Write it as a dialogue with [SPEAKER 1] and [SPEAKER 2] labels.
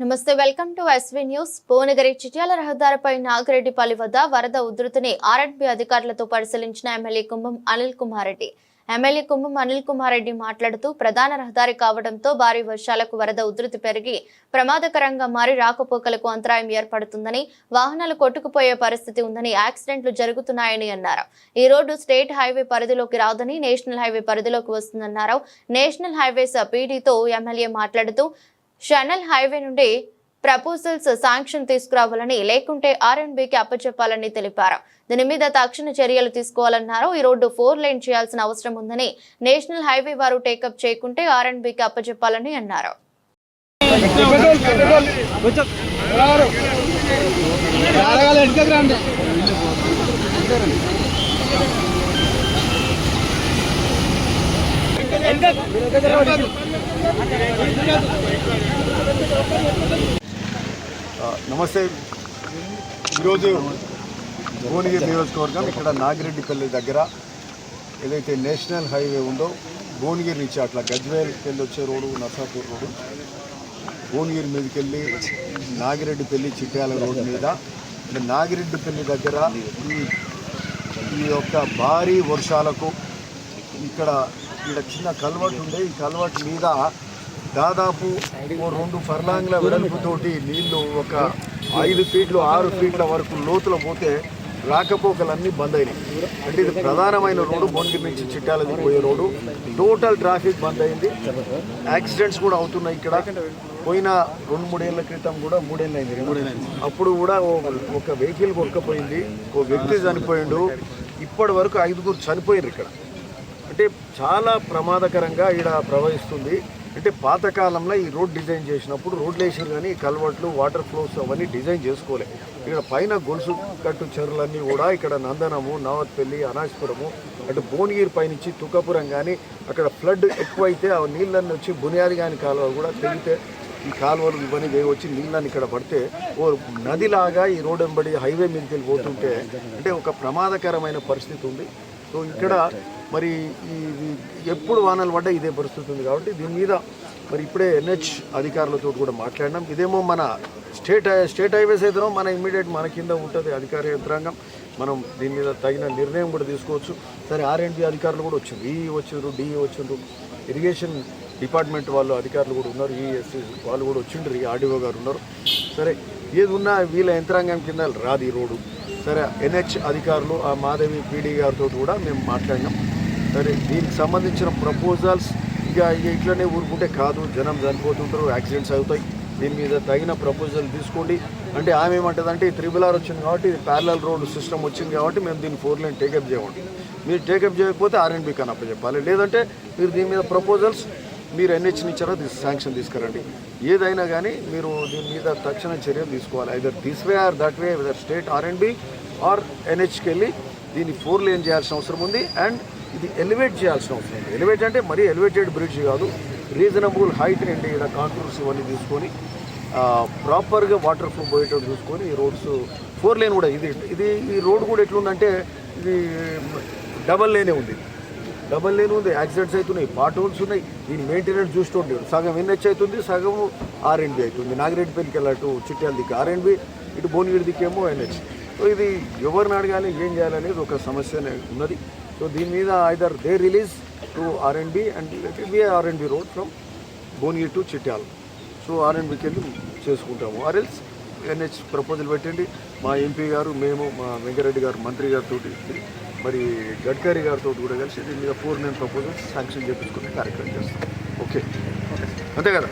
[SPEAKER 1] నమస్తే welcome to SV news. Bhuvanagiri Chityal రహదారిపై నాగిరెడ్డిపల్లి వద్ద వరద ఉధృతిని ఆర్ఎండ్బి అధికారులతో పరిశీలించిన ఎమ్మెల్యే కుంభం అనిల్ కుమార్ రెడ్డి ఎమ్మెల్యే కుంభం అనిల్ కుమార్ రెడ్డి మాట్లాడుతూ ప్రధాన రహదారి కావడంతో భారీ వర్షాలకు వరద ఉధృతి పెరిగి ప్రమాదకరంగా మారి రాకపోకలకు అంతరాయం ఏర్పడుతుందని వాహనాలు కొట్టుకుపోయే పరిస్థితి ఉందని యాక్సిడెంట్లు జరుగుతున్నాయని అన్నారు. ఈ రోడ్డు స్టేట్ హైవే పరిధిలోకి రాదని నేషనల్ హైవే పరిధిలోకి వస్తుందన్నారు. నేషనల్ హైవేస్ పీడీతో ఎమ్మెల్యే మాట్లాడుతూ షనల్ హైవే నుండి ప్రపోజల్స్ శాంక్షన్ తీసుకురావాలని లేకుంటే ఆర్ఎండ్బికి అప్పచెప్పాలని తెలిపారు. దీని మీద తక్షణ చర్యలు తీసుకోవాలన్నారు. ఈ రోడ్డు ఫోర్ లైన్ చేయాల్సిన అవసరం ఉందని నేషనల్ హైవే వారు టేకప్ చేయకుంటే ఆర్ఎండ్బికి అప్పచెప్పాలని అన్నారు.
[SPEAKER 2] ఎంత నమస్తే. ఈరోజు భువనగిరి నియోజకవర్గం ఇక్కడ నాగిరెడ్డిపల్లి దగ్గర ఏదైతే నేషనల్ హైవే ఉందో భువనగిరి నుంచి అట్లా గజ్వేల్కెళ్ళి వచ్చే రోడ్డు నర్సాపూర్ రోడ్డు భువనగిరి మీదకి వెళ్ళి నాగిరెడ్డిపల్లి చిట్యాల రోడ్డు మీద నాగిరెడ్డిపల్లి దగ్గర ఈ ఈ యొక్క భారీ వర్షాలకు ఇక్కడ ఇక్కడ చిన్న కల్వర్ట్ ఉండే. ఈ కల్వర్ట్ మీద దాదాపు ఓ రెండు ఫర్లాంగ్ల వెడల్పుతోటి నీళ్ళు ఒక ఐదు ఫీట్లు ఆరు ఫీట్ల వరకు లోతులో పోతే రాకపోకలన్నీ బంద్ అయినాయి. అంటే ఇది ప్రధానమైన రోడ్డు బొండి నుంచి చిట్టాలది పోయే రోడ్డు. టోటల్ ట్రాఫిక్ బంద్ అయింది. యాక్సిడెంట్స్ కూడా అవుతున్నాయి ఇక్కడ. పోయిన రెండు మూడేళ్ళ క్రితం కూడా మూడేళ్ళు అయింది. అప్పుడు కూడా ఓ- ఒక వెహికల్ కొరకపోయింది. ఒక వ్యక్తి చనిపోయిండు. ఇప్పటి వరకు ఐదుగురు చనిపోయారు ఇక్కడ. అంటే చాలా ప్రమాదకరంగా ఇక్కడ ప్రవహిస్తుంది. అంటే పాతకాలంలో ఈ రోడ్ డిజైన్ చేసినప్పుడు రోడ్లు వేసారు కానీ కల్వర్ట్లు వాటర్ ఫ్లోస్ అవన్నీ డిజైన్ చేసుకోలే. ఇక్కడ పైన గొలుసు కట్టు చెరువులన్నీ కూడా ఇక్కడ నందనము నావత్పల్లి అనాజ్పురము అటు భువనగిరి పైనుంచి తుకాపురం కానీ అక్కడ ఫ్లడ్ ఎక్కువైతే ఆ నీళ్ళన్నీ వచ్చి బునియాది కాని కాలువ కూడా తెగితే ఈ కాలువలు ఇవన్నీ వచ్చి నీళ్ళని ఇక్కడ పడితే ఓ నదిలాగా ఈ రోడ్ వెంబడి హైవే మీదకి వెళ్ళి పోతుంటే అంటే ఒక ప్రమాదకరమైన పరిస్థితి ఉంది. సో ఇక్కడ మరి ఈ ఎప్పుడు వానలు పడ్డా ఇదే పరిస్థితి ఉంది కాబట్టి దీని మీద మరి ఇప్పుడే ఎన్హెచ్ అధికారులతో కూడా మాట్లాడినాం. ఇదేమో మన స్టేట్ స్టేట్ హైవేస్ అయితేనో మన ఇమ్మీడియట్ మన కింద ఉంటుంది అధికార యంత్రాంగం. మనం దీని మీద తగిన నిర్ణయం కూడా తీసుకోవచ్చు. సరే ఆర్ఎండ్బి అధికారులు కూడా వచ్చిండ్రు. ఈ వచ్చిండ్రు డిఈ వచ్చిండ్రు. ఇరిగేషన్ డిపార్ట్మెంట్ వాళ్ళు అధికారులు కూడా ఉన్నారు. ఈఎస్సీ వాళ్ళు కూడా వచ్చిండ్రు. ఈ ఆర్డీఓ గారు ఉన్నారు. సరే ఏది ఉన్నా వీళ్ళ యంత్రాంగం కింద రాదు ఈ రోడ్డు. సరే ఎన్హెచ్ అధికారులు ఆ మాధవి పీడీ గారితో కూడా మేము మాట్లాడినాం. సరే దీనికి సంబంధించిన ప్రపోజల్స్ ఇక ఇట్లనే ఊరుకుంటే కాదు జనం చనిపోతుంటారు యాక్సిడెంట్స్ అవుతాయి. దీని మీద తగిన ప్రపోజల్ తీసుకోండి. అంటే ఆమె ఏమంటుంది అంటే త్రిబుల్ ఆర్ వచ్చింది కాబట్టి ఇది ప్యారలల్ రోడ్ సిస్టమ్ వచ్చింది కాబట్టి మేము దీన్ని ఫోర్ లైన్ టేకప్ చేయమండి మీరు టేకప్ చేయకపోతే ఆర్ఎండ్బి కానీ అప్పచెప్పాలి. లేదంటే మీరు దీని మీద ప్రపోజల్స్ మీరు ఎన్హెచ్ నుంచారో శాంక్షన్ తీసుకురండి. ఏదైనా కానీ మీరు దీని మీద తక్షణ చర్యలు తీసుకోవాలి. Either this way or that way whether state R and B or ఎన్హెచ్కి వెళ్ళి దీన్ని ఫోర్ లేన్ చేయాల్సిన అవసరం ఉంది. అండ్ ఇది ఎలివేట్ చేయాల్సిన అవసరం ఉంది. ఎలివేట్ అంటే మరీ ఎలివేటెడ్ బ్రిడ్జ్ కాదు. రీజనబుల్ హైట్ అండి ఇక్కడ కాంట్రూర్స్ ఇవన్నీ తీసుకొని ప్రాపర్గా వాటర్ ఫ్లో పోయేటట్టు చూసుకొని ఈ రోడ్స్ ఫోర్ లేన్ కూడా ఇది ఇది ఈ రోడ్ కూడా ఎట్లుందంటే ఇది డబల్ లేనే ఉంది. డబల్ లేన్ ఉంది యాక్సిడెంట్స్ అవుతున్నాయి పాట్ హోల్స్ ఉన్నాయి. దీని మెయింటెనెన్స్ చూస్తుండే సగం ఎన్హెచ్ అవుతుంది సగం ఆర్ఎండ్బి అవుతుంది. నాగిరెడ్డిపల్లికి వెళ్ళటు చిట్యాల దిక్కు. ఆర్ఎండ్బి ఇటు భువనగిరి దిక్కేమో ఎన్హెచ్. సో ఇది ఎవరిని అడగాలి ఏం చేయాలనేది ఒక సమస్య ఉన్నది. సో దీని మీద either they release to R and B and B R and B road from Bhuvanagiri to Chityal. So ఆర్ఎండ్బికి వెళ్ళి చేసుకుంటాము. ఆర్ఎల్స్ ఎన్హెచ్ ప్రపోజల్ పెట్టండి. మా ఎంపీ గారు మేము మా వెంకరెడ్డి గారు మంత్రి గారితో మరి గడ్కరీ గారితో కూడా కలిసి దీని మీద ఫోర్ నైన్ ప్రపోజల్స్ శాంక్షన్ చేపించుకునే కార్యక్రమం చేస్తాం. ఓకే. అంతే కదా?